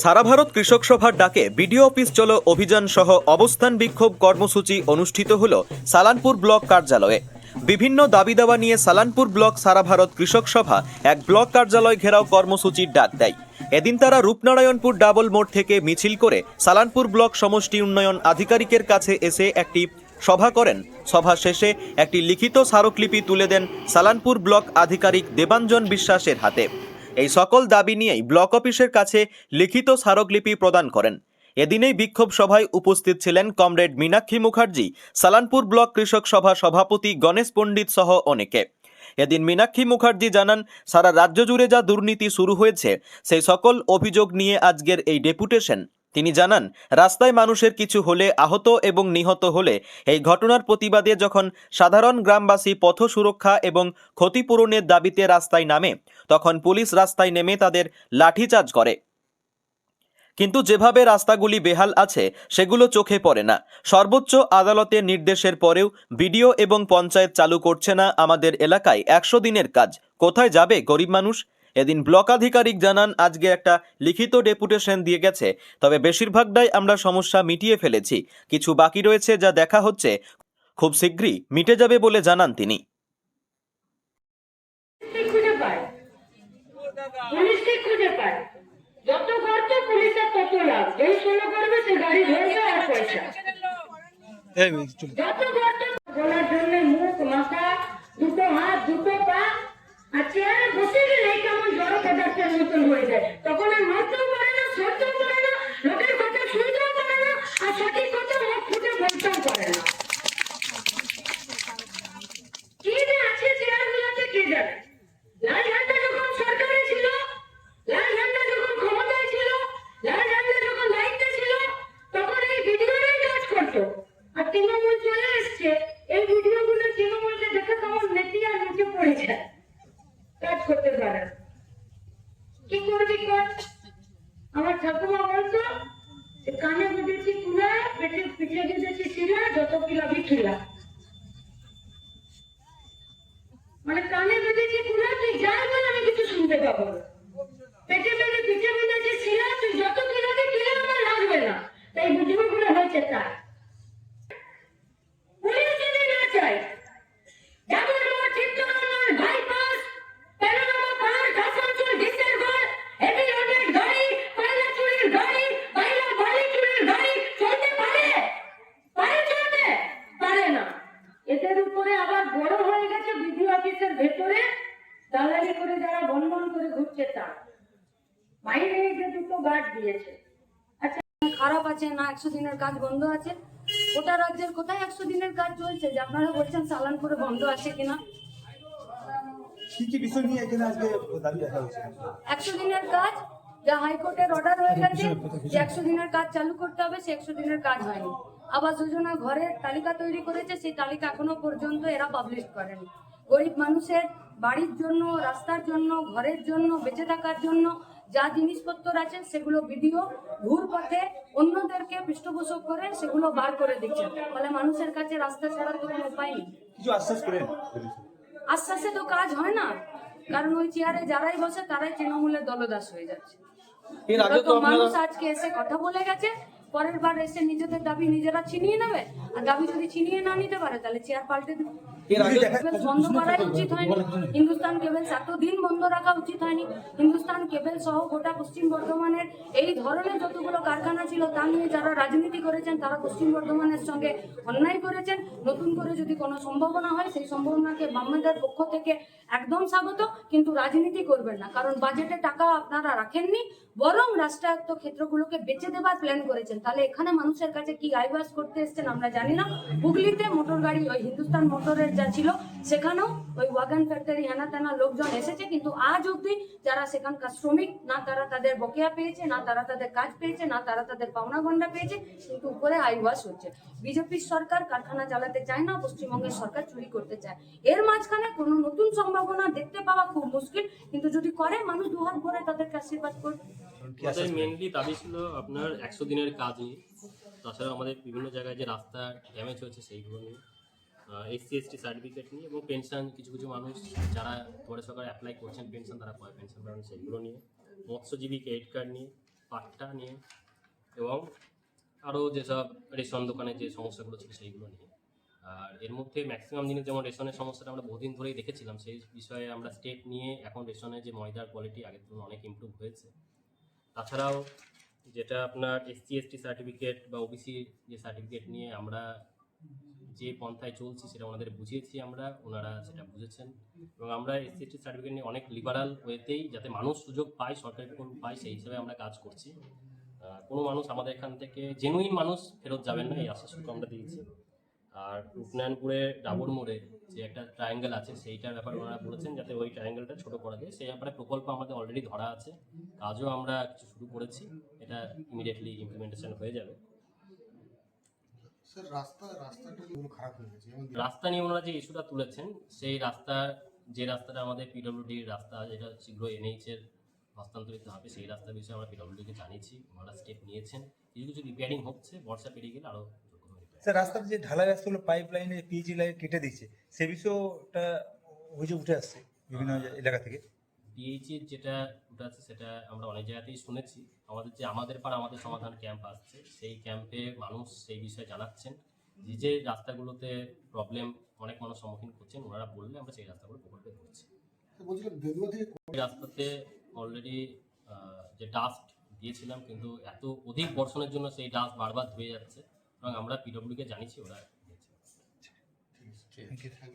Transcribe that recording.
সারা ভারত কৃষক সভার ডাকে বিডিও অফিস চলো অভিযান সহ অবস্থান বিক্ষোভ কর্মসূচি অনুষ্ঠিত হল সালানপুর ব্লক কার্যালয়ে। বিভিন্ন দাবি দাওয়া নিয়ে সালানপুর ব্লক সারা ভারত কৃষক সভা এক ব্লক কার্যালয় ঘেরাও কর্মসূচির ডাক দেয়। এদিন তারা রূপনারায়ণপুর ডাবল মোড় থেকে মিছিল করে সালানপুর ব্লক সমষ্টি উন্নয়ন আধিকারিকের কাছে এসে একটি সভা করেন। সভা শেষে একটি লিখিত স্মারকলিপি তুলে দেন সালানপুর ব্লক আধিকারিক দেবাঞ্জন বিশ্বাসের হাতে। এই সকল দাবি নিয়েই ব্লক অফিসের কাছে লিখিত স্মারকলিপি প্রদান করেন। এদিনেই বিক্ষোভ সভায় উপস্থিত ছিলেন কমরেড মীনাক্ষী মুখার্জি, সালানপুর ব্লক কৃষক সভা সভাপতি গণেশ পণ্ডিত সহ অনেকে। এদিন মীনাক্ষী মুখার্জি জানান, সারা রাজ্য জুড়ে যা দুর্নীতি শুরু হয়েছে, সেই সকল অভিযোগ নিয়ে আজকের এই ডেপুটেশন তিনি জানান, রাস্তায় মানুষের কিছু হলে আহত এবং নিহত হলে এই ঘটনার প্রতিবাদে যখন সাধারণ গ্রামবাসী পথ সুরক্ষা এবং ক্ষতিপূরণের দাবিতে রাস্তায় নামে, তখন পুলিশ রাস্তায় নেমে তাদের লাঠিচার্জ করে। কিন্তু যেভাবে রাস্তাগুলি বেহাল আছে, সেগুলো চোখে পড়ে না। সর্বোচ্চ আদালতের নির্দেশের পরেও বিডিও এবং পঞ্চায়েত চালু করছে না আমাদের এলাকায় একশো দিনের কাজ। কোথায় যাবে গরিব মানুষ? এদিন ব্লক আধিকারিক জানান আজকে একটা লিখিত ডেপুটেশন দিয়ে গেছে। তবে বেশিরভাগটাই আমরা সমস্যা মিটিয়ে ফেলেছি। কিছু বাকি রয়েছে যা দেখা হচ্ছে। খুব শীঘ্রই মিটে যাবে বলে জানান তিনি। পুলিশকে খুঁজে পায়। যত গর্ত পুলিশের তত লাভ। যেই ষোলো করবে সে গাড়ি ধরবে আর পয়সা। যত গর্ত বলার জন্য মুখ মাথা দুটো হাত দুটো পা আর চেয়ারে বসে গেলে কেমন জড় পদার্থের মতন হয়ে যায় তখন আর নড়তেও পারে না সরতেও পারে না লোকের কথা শুনতেও পারে না আর সঠিক কথা মুখ ফুটে বলতেও পারে না কি যে আছে চেয়ারগুলোতে কে জানে লাল ঝান্ডা যখন সরকারে ছিল লাল ঝান্ডা যখন ক্ষমতায় ছিল লাল ঝান্ডা যখন দায়িত্বে ছিল তখন এই ভিডিওটাই কাজ করতো আর তৃণমূল চলে এসছে এই ভিডিওগুলো তৃণমূলকে দেখে তোমার নেতি আর নিচে পড়ে যায়। কাজ করতে পারে কি করবি কর? আমার ঠাকুমা বলতো কানে বেঁধেছি কুলা পেটে পিঠে বেঁধেছি শিলা যত কিলা খিলা মানে কানে বেঁধেছি কুলা তুই যাই বল আমি কিছু শুনতে পাবো না পেটে বেঁধে পিঠে বেঁধেছি শিলা তুই যত কিলাবি কিলা আমার লাগবে না তাই বুঝবে হয়েছে তার পুলিশ যদি না চায় যেমন আমার চিত্তরঞ্জন বাইপাস প্যানোরামা পাহাড় আসানসোল ডিসের ঘর হেভি লোডেড গাড়ি কয়লা চুরির গাড়ি কয়লা বালি চুরির গাড়ি চলতে পারে পারে চলতে পারে না এদের উপরে আবার বড় হয়ে গেছে বিডিও অফিসের ভেতরে দালালি করে যারা বনবন করে ঘুরছে তা বাইরে যে দুটো গার্ড দিয়েছে। আচ্ছা খারাপ আছে না একশো দিনের কাজ বন্ধ আছে? গোটা রাজ্যের কোথায় একশো দিনের কাজ চলছে? যে আপনারা বলছেন সালানপুরে বন্ধ আছে কিনা? একশো দিনের কাজ যা হাইকোর্টের অর্ডার হয়ে গেছে যে একশো দিনের কাজ চালু করতে হবে সে একশো দিনের কাজ হয়নি। আবাস যোজনা ঘরের তালিকা তৈরি করেছে সেই তালিকা এখনও পর্যন্ত এরা পাবলিশ করেনি। গরিব মানুষের বাড়ির জন্য রাস্তার জন্য ঘরের জন্য বেঁচে থাকার জন্য যা জিনিসপত্র আছে সেগুলো ভিডিও ঘুর পথে অন্যদেরকে পৃষ্ঠপোষক করে সেগুলো বার করে দিচ্ছে। ফলে মানুষের কাছে রাস্তা ছাড়ার তো কোনো উপায় নেই। কিছু আশ্বাস তো কাজ হয় না। কারণ ওই চেয়ারে যারাই বসে তারাই তৃণমূলের দলদাস হয়ে যাচ্ছে। মানুষ আজকে এসে কথা বলে গেছে পরের বার এসে নিজেদের দাবি নিজেরা ছিনিয়ে নেবে? আর দাবি যদি ছিনিয়ে না নিতে পারে তাহলে চেয়ার পাল্টে দেবে। বন্ধ করাই উচিত হয়নি। হিন্দুস্তান কেবলস এতদিন বন্ধ রাখা উচিত হয়নি। হিন্দুস্তান কেবল সহ গোটা পশ্চিম বর্ধমানের এই ধরনের যতগুলো কারখানা ছিল তা নিয়ে যারা রাজনীতি করেছেন তারা পশ্চিম বর্ধমানের সঙ্গে অন্যায় করেছেন। নতুন করে যদি কোনো সম্ভাবনা হয় সেই সম্ভাবনাকে বামেদের পক্ষ থেকে একদম স্বাগত। কিন্তু রাজনীতি করবেন না কারণ বাজেটে টাকা আপনারা রাখেননি বরং রাষ্ট্রায়ত্ত ক্ষেত্রগুলোকে বেচে দেবার প্ল্যান করেছেন। তাহলে এখানে মানুষের কাছে কি আইবাস করতে এসছেন আমরা জানি না। হুগলিতে মোটর গাড়ি, ওই হিন্দুস্তান মোটরের যা ছিল, সেখানেও ওই ওয়াগান ফ্যাক্টরি হেনা তেনা লোকজন এসেছে, কিন্তু আজ অবধি যারা সেখানকার শ্রমিক, না তারা তাদের বকেয়া পেয়েছে, না তারা তাদের কাজ পেয়েছে, না তারা তাদের পাওনা গন্ডা পেয়েছে, কিন্তু উপরে আইওয়াস হচ্ছে। বিজেপির সরকার কারখানা চালাতে চায় না, পশ্চিমবঙ্গের সরকার চুরি করতে চায়। এর মাঝখানে কোনো নতুন সম্ভাবনা দেখতে পাওয়া খুব মুশকিল, কিন্তু যদি করে, মানুষ দুহাত ভরে তাদেরকে আশীর্বাদ করবে। আমাদের মেনলি দাবি ছিল আপনার একশো দিনের কাজ নিয়ে। তাছাড়া আমাদের বিভিন্ন জায়গায় যে রাস্তা ড্যামেজ হচ্ছে সেইগুলো নিয়ে এসসি এসটি সার্টিফিকেট নিয়ে এবং পেনশন কিছু কিছু মানুষ যারা পরে সরকার অ্যাপ্লাই করছেন পেনশন তারা পায় পেনশন পাবেন সেইগুলো নিয়ে। মৎস্যজীবী ক্রেডিট কার্ড নিয়ে পাট্টা নিয়ে এবং আরও যেসব রেশন দোকানে যে সমস্যাগুলো ছিল সেইগুলো নিয়ে। আর এর মধ্যে ম্যাক্সিমাম জিনিস যেমন রেশনের সমস্যাটা আমরা বহুদিন ধরেই দেখেছিলাম সেই বিষয়ে আমরা স্টেপ নিয়ে এখন রেশনের যে ময়দার কোয়ালিটি আগের তুলনায় অনেক ইমপ্রুভ হয়েছে। তাছাড়াও যেটা আপনার এসসি এসটি সার্টিফিকেট বা ওবিসি যে সার্টিফিকেট নিয়ে আমরা যে পন্থায় চলছি সেটা ওনাদের বুঝিয়েছি আমরা, ওনারা সেটা বুঝেছেন। এবং আমরা এসসি এসটি সার্টিফিকেট নিয়ে অনেক লিবারাল ওয়েতেই যাতে মানুষ সুযোগ পায়, সরকারি প্রকল্প পায়, সেই হিসাবে আমরা কাজ করছি। কোনো মানুষ আমাদের এখান থেকে জেনুইন মানুষ ফেরত যাবেন না, এই আশ্বাসটুকু আমরা দিয়েছি। আর রূপনারায়ণপুরে ডাবর মোড়ে যে একটা ট্রায়াঙ্গেল আছে সেইটার ব্যাপারে ওনারা বলেছেন যাতে ওই ট্রায়াঙ্গেলটা ছোট করা যায়। সেই ব্যাপারে প্রকল্প আমাদের অলরেডি ধরা আছে। কাজও আমরা কিছু শুরু করেছি। এটা ইমিডিয়েটলি ইমপ্লিমেন্টেশন হয়ে যাবে। রাস্তা নিয়ে ওনারা যে ইস্যুটা তুলেছেন সেই রাস্তা যে রাস্তাটা আমাদের পিডব্লিউডির রাস্তা যেটা শীঘ্র এনএইচ এর হস্তান্তরিত হবে সেই রাস্তার বিষয়ে আমরা পিডব্লিউডিকে জানিয়েছি। ওনারা স্টেপ নিয়েছেন। কিছু কিছু রিপেয়ারিং হচ্ছে। বর্ষা পেরিয়ে গেলে আরও স্যার রাস্তার যে ঢালাই রাস্তাগুলো পাইপ লাইনে পিএইচি লাইন কেটে দিচ্ছে সে বিষয়েটা অভিযোগ উঠে আসছে বিভিন্ন এলাকা থেকে। পিএইচির যেটা ওটা আছে সেটা আমরা অনেক জায়গাতেই শুনেছি। আমাদের যে আমাদের পাড়া আমাদের সমাধান ক্যাম্প আসছে। সেই ক্যাম্পে মানুষ সেই বিষয়ে জানাচ্ছেন যে যে রাস্তাগুলোতে প্রবলেম অনেক মানুষ সম্মুখীন করছেন ওনারা বললে আমরা সেই রাস্তাগুলো প্রকল্পে এই রাস্তাতে অলরেডি যে ডাস্ট দিয়েছিলাম কিন্তু এত অধিক বর্ষণের জন্য সেই ডাস্ট বারবার ধুয়ে যাচ্ছে। এবং আমরা পিডব্লিউকে জানিয়েছি ওরা